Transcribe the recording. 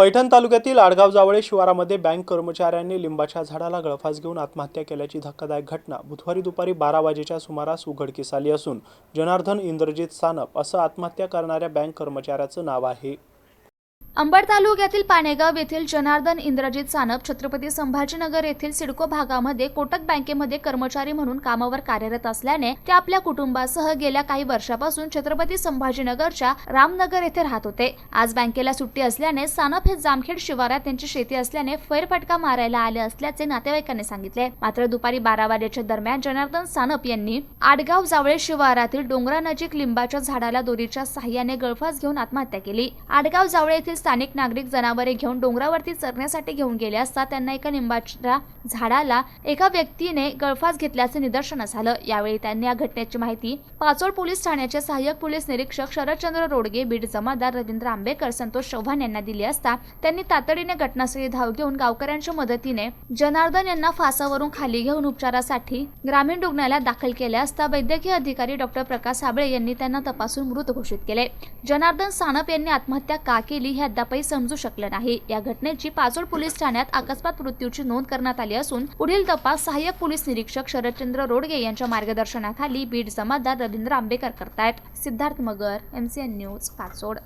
पैठण तालुक्यातील आडगाव जावळे शिवारामध्ये बँक कर्मचाऱ्यांनी लिंबाच्या झाडाला गळफास घेऊन आत्महत्या केल्याची धक्कादायक घटना बुधवारी दुपारी बारा वाजेच्या सुमारास उघडकीस आली असून जनार्दन इंद्रजित सानप असं आत्महत्या करणाऱ्या बँक कर्मचाऱ्याचं नाव आहे. अंबड तालुक्यातील पानेगाव येथील जनार्दन इंद्रजित सानप छत्रपती संभाजीनगर येथील सिडको भागामध्ये कोटक बँकेमध्ये कर्मचारी म्हणून कामावर कार्यरत असल्याने ते आपल्या कुटुंबासह गेल्या काही वर्षापासून छत्रपती संभाजीनगरच्या रामनगर येथे राहत होते. आज बँकेला सुट्टी असल्याने सानप हे जामखेड शिवारात त्यांची शेती असल्याने फेरफटका मारायला आले असल्याचे नातेवाईकांनी सांगितले. मात्र दुपारी बारा वाजेच्या दरम्यान जनार्दन सानप यांनी आडगाव जावळे शिवारातील डोंगरानजीक लिंबाच्या झाडाला दोरीच्या साह्याने गळफास घेऊन आत्महत्या केली. आडगाव जावळे येथील स्थानिक नागरिक जनावरे घेऊन डोंगरावरती चरण्यासाठी घेऊन गेले असता त्यांना एका लिंबाच्या झाडाला एका व्यक्तीने गळफास घेतल्याचे निदर्शनास आलं. यावेळी त्यांनी या घटनेची माहिती पाचोड पोलीस ठाण्याचे सहाय्यक पोलीस निरीक्षक शरदचंद्र रोडगे बीड जमादार रवींद्र आंबेकर संतोष चव्हाण यांना दिली असता त्यांनी तातडीने घटनास्थळी धाव घेऊन गावकऱ्यांच्या मदतीने जनार्दन यांना फासावरून खाली घेऊन उपचारासाठी ग्रामीण रुग्णालयात दाखल केले असता वैद्यकीय अधिकारी डॉक्टर प्रकाश साबळे यांनी त्यांना तपासून मृत घोषित केले. जनार्दन सानप यांनी आत्महत्या का केली ह्या अद्यापही समजू शकलं नाही. या घटनेची पाचोड पोलीस ठाण्यात अकस्मात मृत्यूची नोंद करण्यात आली असून पुढील तपास सहाय्यक पोलीस निरीक्षक शरदचंद्र रोडगे यांच्या मार्गदर्शनाखाली बीड जमादार रवींद्र आंबेकर करतायत. Siddharth Magar MCN news Pachod.